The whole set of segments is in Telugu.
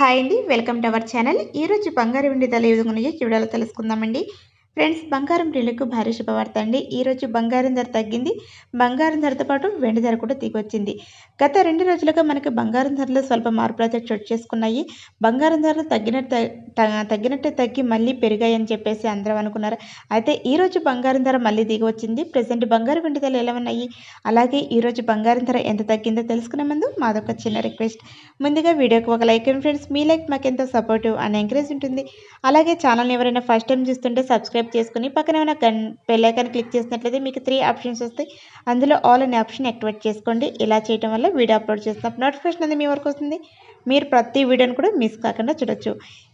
హాయ్ అండి. Welcome to our channel. ఈరోజు బంగారు వెండి తల ఏ విధంగా ఉన్నాయో వీడియోలో తెలుసుకుందామండి. ఫ్రెండ్స్ బంగారం ప్రియులకు భారీ శుభవార్త అండి. ఈరోజు బంగారం ధర తగ్గింది. బంగారం ధరతో పాటు వెండి ధర కూడా దిగొచ్చింది. గత రెండు రోజులుగా మనకు బంగారం ధరలు స్వల్ప మార్పులు అయితే చోటు చేసుకున్నాయి. బంగారం ధరలు తగ్గినట్టు తగ్గినట్టే తగ్గి మళ్ళీ పెరిగాయని చెప్పేసి అందరం అనుకున్నారు. అయితే ఈరోజు బంగారం ధర మళ్ళీ దిగి వచ్చింది ప్రజెంట్ బంగారు వెండి ధరలు ఎలా ఉన్నాయి? అలాగే ఈరోజు బంగారం ధర ఎంత తగ్గిందో తెలుసుకునే ముందు మాదొక చిన్న రిక్వెస్ట్. ముందుగా వీడియోకి ఒక లైక్ ఫ్రెండ్స్. మీ లైక్ మాకు ఎంతో సపోర్టివ్ అండ్ ఎంకరేజ్ ఉంటుంది. అలాగే ఛానల్ని ఎవరైనా ఫస్ట్ టైం చూస్తుంటే సబ్స్క్రైబ్ చేసుకుని పక్కన ఉన్న గన్ బెల్లైకాన్ క్లిక్ చేసినట్లయితే మీకు త్రీ ఆప్షన్స్ వస్తాయి. అందులో ఆల్ అనే ఆప్షన్ యాక్టివేట్ చేసుకోండి. ఇలా చేయడం వల్ల వీడియో అప్లోడ్ చేసినప్పుడు నోటిఫికేషన్ అనేది మీ వరకు వస్తుంది. మీరు ప్రతి వీడియోని కూడా మిస్ కాకుండా చూడొచ్చు.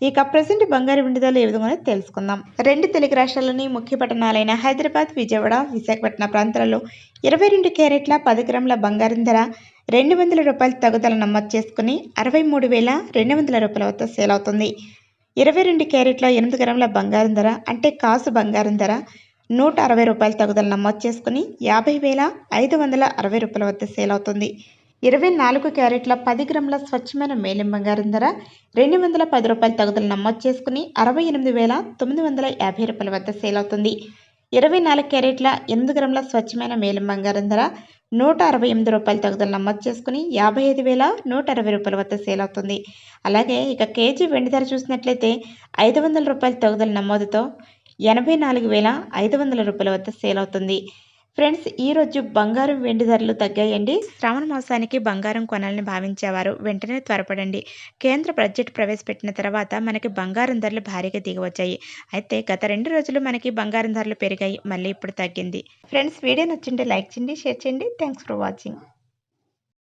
ఇక ప్రజెంట్ బంగారు విండుదల ఏ విధంగా తెలుసుకుందాం. రెండు తెలుగు రాష్ట్రాల్లోని ముఖ్య పట్టణాలైన హైదరాబాద్ విజయవాడ విశాఖపట్నం ప్రాంతాలలో ఇరవై రెండు క్యారెట్ల పది గ్రాముల బంగారం ధర రెండు వందల రూపాయల తగుదల నమోదు చేసుకుని అరవై మూడు వేల రెండు వందల రూపాయల వద్ద సేల్ అవుతుంది. ఇరవై రెండు క్యారెట్ల ఎనిమిది గ్రాముల బంగారం ధర అంటే కాసు బంగారం ధర నూట అరవై రూపాయల తగుదల నమోదు చేసుకుని యాభై వేల ఐదు వందల అరవై రూపాయల వద్ద సేల్ అవుతుంది. ఇరవై నాలుగు క్యారెట్ల పది గ్రాముల స్వచ్ఛమైన మేలిం బంగారం ధర రెండు వందల పది రూపాయల తగుదల నమోదు చేసుకుని అరవై ఎనిమిది వేల తొమ్మిది వందల యాభై రూపాయల వద్ద సేల్ అవుతుంది. ఇరవై నాలుగు క్యారెట్ల ఎనిమిది గ్రాముల స్వచ్ఛమైన మేలం బంగారం ధర నూట అరవై ఎనిమిది రూపాయల తగుదల నమోదు చేసుకుని యాభై ఐదు వేల నూట అరవై రూపాయల వద్ద సేల్ అవుతుంది. అలాగే ఇక కేజీ వెండి ధర చూసినట్లయితే ఐదు వందల రూపాయల తగుదల నమోదుతో ఎనభై నాలుగు వేల ఐదు వందల రూపాయల వద్ద సేల్ అవుతుంది. ఫ్రెండ్స్ ఈరోజు బంగారం వెండి ధరలు తగ్గాయండి. శ్రావణ మాసానికి బంగారం కొనాలని భావించేవారు వెంటనే త్వరపడండి. కేంద్ర బడ్జెట్ ప్రవేశపెట్టిన తర్వాత మనకి బంగారం ధరలు భారీగా దిగవచ్చాయి. అయితే గత రెండు రోజులు మనకి బంగారం ధరలు పెరిగాయి. మళ్ళీ ఇప్పుడు తగ్గింది. ఫ్రెండ్స్ వీడియో నచ్చింటే లైక్ చేయండి షేర్ చేయండి. Thanks for watching.